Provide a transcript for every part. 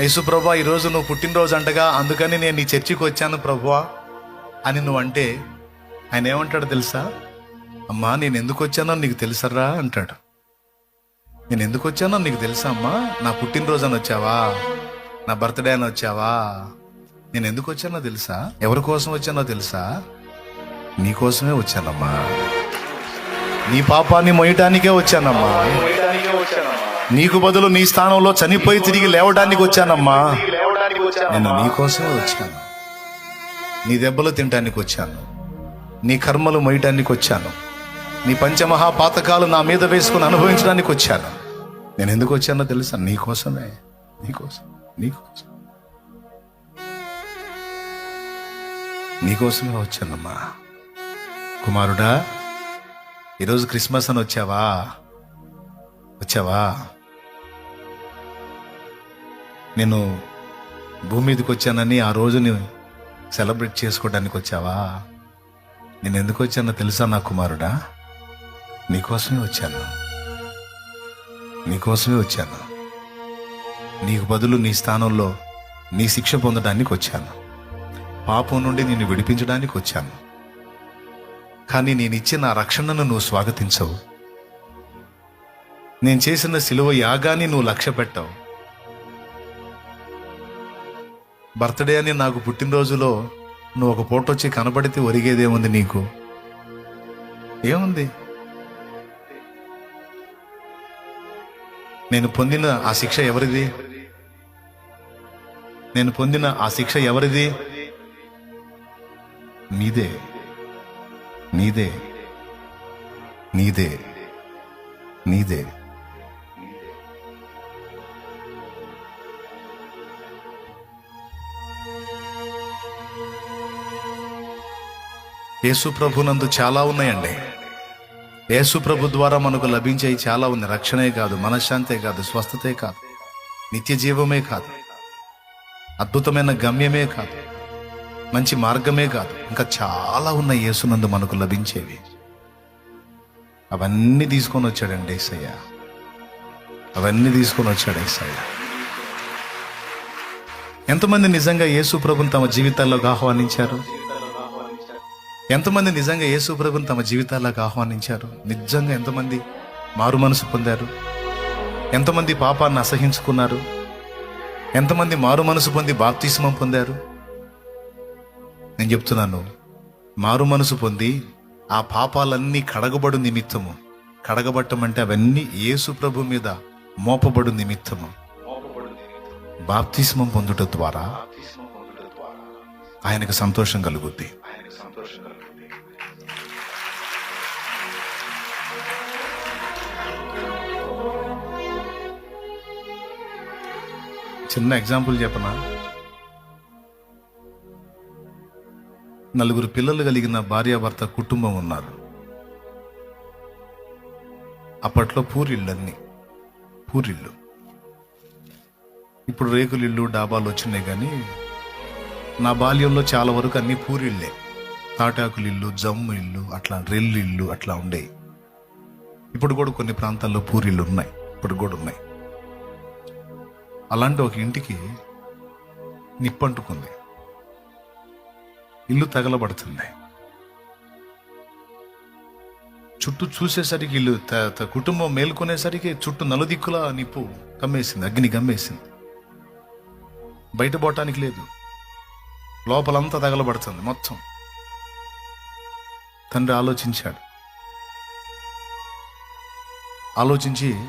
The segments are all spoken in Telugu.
యేసు ప్రభా ఈరోజు నువ్వు పుట్టినరోజు అంటగా అందుకని నేను నీ చర్చికి వచ్చాను ప్రభువా అని నువ్వు అంటే ఆయన ఏమంటాడు తెలుసా? అమ్మా నేను ఎందుకు వచ్చానో నీకు తెలుసరా అంటాడు. నేను ఎందుకు వచ్చానో నీకు తెలుసా అమ్మా? నా పుట్టినరోజు అని వచ్చావా? నా బర్త్డే అని వచ్చావా? నేను ఎందుకు వచ్చానో తెలుసా? ఎవరి కోసం వచ్చానో తెలుసా? నీ కోసమే వచ్చానమ్మా. నీ పాపాన్ని మొయ్యటానికే వచ్చానమ్మా. నీకు బదులు నీ స్థానంలో చనిపోయి తిరిగి లేవడానికి వచ్చానమ్మా. నేను నీకోసమే వచ్చాను. నీ దెబ్బలు తినటానికి వచ్చాను. నీ కర్మలు మొయ్యటానికి వచ్చాను. నీ పంచమహా పాతకాలు నా మీద వేసుకుని అనుభవించడానికి వచ్చాను. నేను ఎందుకు వచ్చానో తెలుసా? నీ కోసమే. నీకోసం నీకోసం నీకోసమే వచ్చానమ్మా. కుమారుడా ఈరోజు క్రిస్మస్ అని వచ్చావా? వచ్చావా? నేను భూమి మీదకి వచ్చానని ఆ రోజుని సెలబ్రేట్ చేసుకోవడానికి వచ్చావా? నేను ఎందుకు వచ్చానో తెలుసా నా కుమారుడా? నీకోసమే వచ్చాను. నీకోసమే వచ్చాను. నీకు బదులు నీ స్థానంలో నీ శిక్ష పొందడానికి వచ్చాను. పాపం నుండి నిన్ను విడిపించడానికి వచ్చాను. కానీ నేను ఇచ్చిన రక్షణను నువ్వు స్వాగతించవు. నేను చేసిన సిలువ యాగాన్ని నువ్వు లక్ష్య పెట్టావు బర్త్డే అని నాకు పుట్టినరోజులో నువ్వు ఒక పూట వచ్చి కనబడితే ఒరిగేదేముంది నీకు? ఏముంది? నేను పొందిన ఆ శిక్ష ఎవరిది? నేను పొందిన ఆ శిక్ష ఎవరిది? నీదే. నీదే. నీదే. నీదే. యేసుప్రభునందు చాలా ఉన్నాయండి. యేసుప్రభు ద్వారా మనకు లభించేవి చాలా ఉంది. రక్షణే కాదు మనశ్శాంతే కాదు స్వస్థతే కాదు నిత్య జీవమే కాదు అద్భుతమైన గమ్యమే కాదు మంచి మార్గమే కాదు. ఇంకా చాలా ఉన్నాయి యేసునందు మనకు లభించేవి. అవన్నీ తీసుకొని వచ్చాడండి ఏసయ్య. అవన్నీ తీసుకొని వచ్చాడు ఏసయ్య. ఎంతమంది నిజంగా యేసు ప్రభుని తమ జీవితాల్లోకి ఆహ్వానించారు? ఎంతమంది నిజంగా యేసు ప్రభుని తమ జీవితాల్లోకి ఆహ్వానించారు? నిజంగా ఎంతమంది మారు మనసు పొందారు? ఎంతమంది పాపాన్ని అసహించుకున్నారు? ఎంతమంది మారు మనసు పొంది బాప్తిస్మం పొందారు? నేను చెప్తున్నాను మారు మనసు పొంది ఆ పాపాలన్నీ కడగబడు నిమిత్తము. కడగబట్టం అంటే అవన్నీ యేసు ప్రభు మీద మోపబడు నిమిత్తము. బాప్తిస్మం పొందుట ద్వారా ఆయనకు సంతోషం కలుగుద్ది. చిన్న ఎగ్జాంపుల్ చెప్పనా? నలుగురు పిల్లలు కలిగిన భార్యాభర్త కుటుంబం ఉన్నారు. అప్పట్లో పూరిళ్ళన్నీ పూరిళ్ళు. ఇప్పుడు రేకులిళ్ళు డాబాలు వచ్చినాయి కానీ నా బాల్యంలో చాలా వరకు అన్ని పూరిళ్ళే. తాటాకులు ఇల్లు జమ్ము ఇల్లు అట్లా రెల్లు ఇల్లు అట్లా ఉండేవి ఇప్పుడు కూడా కొన్ని ప్రాంతాల్లో పూరిళ్ళు ఉన్నాయి ఇప్పుడు కూడా ఉన్నాయి. అలాంటి ఒక ఇంటికి నిప్పంటుకుంది. ఇల్లు తగలబడుతుంది. చుట్టూ చూసేసరికి ఇల్లు కుటుంబం మేల్కొనేసరికి చుట్టూ నలుదిక్కులా నిప్పు కమ్మేసింది అగ్ని కమ్మేసింది బయట పోవటానికి లేదు. లోపలంతా తగలబడుతుంది మొత్తం. తండ్రి ఆలోచించాడు. ఆలోచించి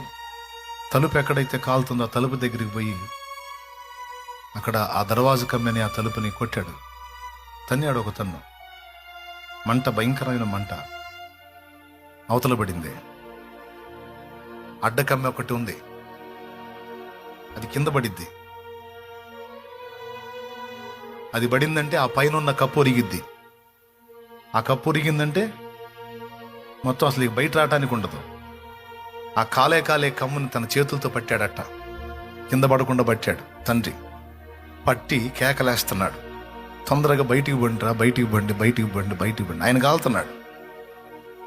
తలుపు ఎక్కడైతే కాలుతుందో ఆ తలుపు దగ్గరికి పోయి అక్కడ ఆ దర్వాజు కమ్మని ఆ తలుపుని కొట్టాడు. తన్నాడు ఒక తన్ను. మంట భయంకరమైన మంట. అవతల పడింది. అడ్డకమ్మె ఒకటి ఉంది. అది కింద పడిద్ది. అది పడిందంటే ఆ పైన ఉన్న కప్పు ఒరిగిద్ది. ఆ కప్పు ఒరిగిందంటే మొత్తం అసలు బయట రావటానికి ఉండదు. ఆ కాలే కాలే కమ్ముని తన చేతులతో పట్టాడట. కింద పడకుండా పట్టాడు. తండ్రి పట్టి కేకలేస్తున్నాడు. తొందరగా బయటికి బండిరా బయటికి బండి బయటికి బండి బయటికి బండి ఆయన కాలుతున్నాడు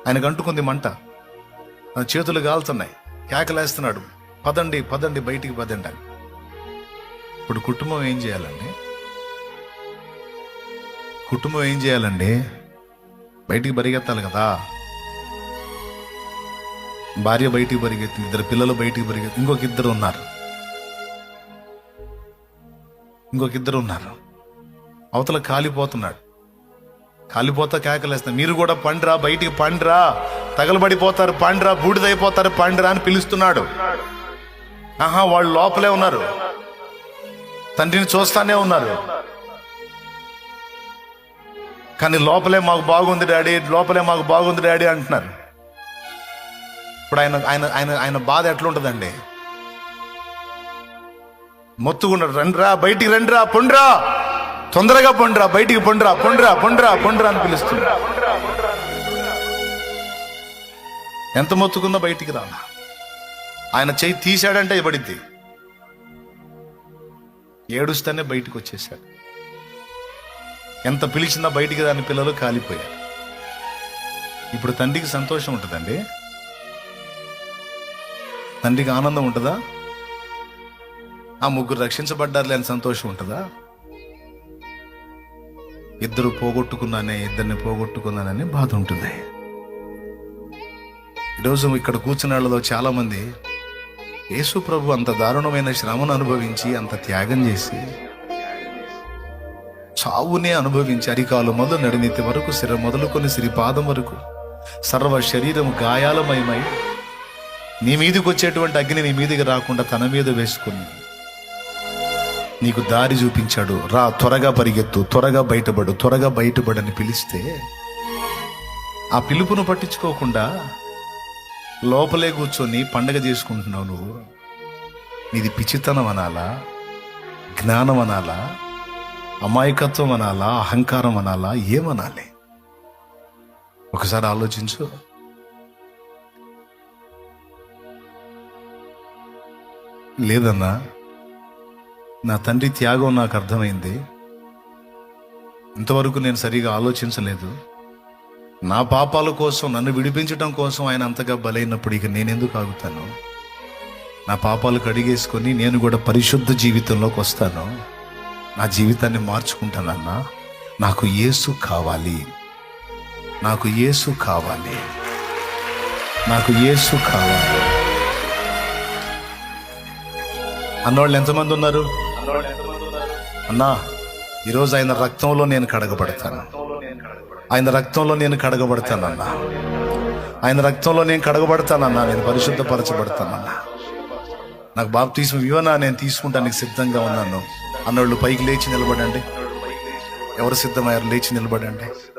ఆయనకు అంటుకుంది మంట. తన చేతులు కాలుతున్నాయి కేకలేస్తున్నాడు. పదండి పదండి బయటికి పదండి అని. ఇప్పుడు కుటుంబం ఏం చేయాలండి? కుటుంబం ఏం చేయాలండి? బయటికి పరిగెత్తాలి కదా. భార్య బయటికి పరిగెత్తింది ఇద్దరు పిల్లలు బయటికి పరిగెత్తి ఇంకొక ఇద్దరు ఉన్నారు ఇంకొక ఇద్దరు ఉన్నారు అవతల కాలిపోతున్నాడు. కాలిపోతా కేకలేస్తా మీరు కూడా పండ్రా బయటికి పండ్రా. తగలబడిపోతారు పండ్రా బూడిదైపోతారు పండ్రా అని పిలుస్తున్నాడు. ఆహా వాళ్ళు లోపలే ఉన్నారు. తండ్రిని చూస్తానే ఉన్నారు. కానీ లోపలే మాకు బాగుంది డాడీ లోపలే మాకు బాగుంది డాడీ అంటున్నారు. ఇప్పుడు ఆయన ఆయన ఆయన ఆయన బాధ ఎట్లుంటుందండి? మొత్తుకున్నాడు రండ్రా బయటికి రండ్రా పొండ్రా. తొందరగా పొండ్రా బయటికి పొండ్రా పొండ్రా పొండ్రా పొండ్రా అని పిలుస్తుంది. ఎంత మొత్తుకుందో బయటికి రా ఆయన చేయి తీశాడంటే ఇవ్వడిద్ది. ఏడుస్తేనే బయటికి వచ్చేసాడు ఎంత పిలిచినా బయటికి దాని పిల్లలు కాలిపోయారు. ఇప్పుడు తండ్రికి సంతోషం ఉంటుందండి. తండ్రికి ఆనందం ఉంటుందా? ఆ ముగ్గురు రక్షించబడ్డారులే అని సంతోషం ఉంటుందా? ఇద్దరు పోగొట్టుకున్నానే ఇద్దరిని పోగొట్టుకున్నానని బాధ ఉంటుంది. ఈరోజు ఇక్కడ కూర్చున్న వాళ్ళలో చాలామంది యేసు ప్రభు అంత దారుణమైన శ్రమను అనుభవించి అంత త్యాగం చేసి చావునే అనుభవించి అరికాలు మొదలు నడినెత్తి వరకు సిర మొదలుకొని సిరిపాదం వరకు సర్వ శరీరం గాయాలమయమై నీ మీదకి వచ్చేటువంటి అగ్ని నీ మీదకి రాకుండా తన మీద వేసుకుని నీకు దారి చూపించాడు. రా త్వరగా పరిగెత్తు త్వరగా బయటపడు త్వరగా బయటపడని పిలిస్తే ఆ పిలుపును పట్టించుకోకుండా లోపలే కూర్చొని పండగ చేసుకుంటున్నావు నువ్వు. నీది పిచ్చితనం అనాలా? జ్ఞానం అనాలా? అమాయకత్వం అనాలా? అహంకారం అనాలా? ఏమనాలి? ఒకసారి ఆలోచించు. లేదన్నా నా తండ్రి త్యాగం నాకు అర్థమైంది. ఇంతవరకు నేను సరిగా ఆలోచించలేదు. నా పాపాల కోసం నన్ను విడిపించడం కోసం ఆయన అంతగా బలైనప్పుడు ఇక నేనెందుకు ఆగుతాను? నా పాపాలు కడిగేసుకొని నేను కూడా పరిశుద్ధ జీవితంలోకి వస్తాను. నా జీవితాన్ని మార్చుకుంటానన్నా నాకు యేసు కావాలి. నాకు యేసు కావాలి. నాకు యేసు కావాలి. అన్నవాళ్ళు ఎంతమంది ఉన్నారు? అన్నా ఈరోజు ఆయన రక్తంలో నేను కడగబడతాను. ఆయన రక్తంలో నేను కడగబడతానన్నా ఆయన రక్తంలో నేను కడగబడతానన్నా నేను పరిశుద్ధపరచబడతానన్నా నాకు బాప్తీసం ఇవ్వనా? నేను తీసుకుంటానికి సిద్ధంగా ఉన్నాను. అన్నోళ్ళు పైకి లేచి నిలబడండి. ఎవరు సిద్ధమయ్యారు? లేచి నిలబడండి.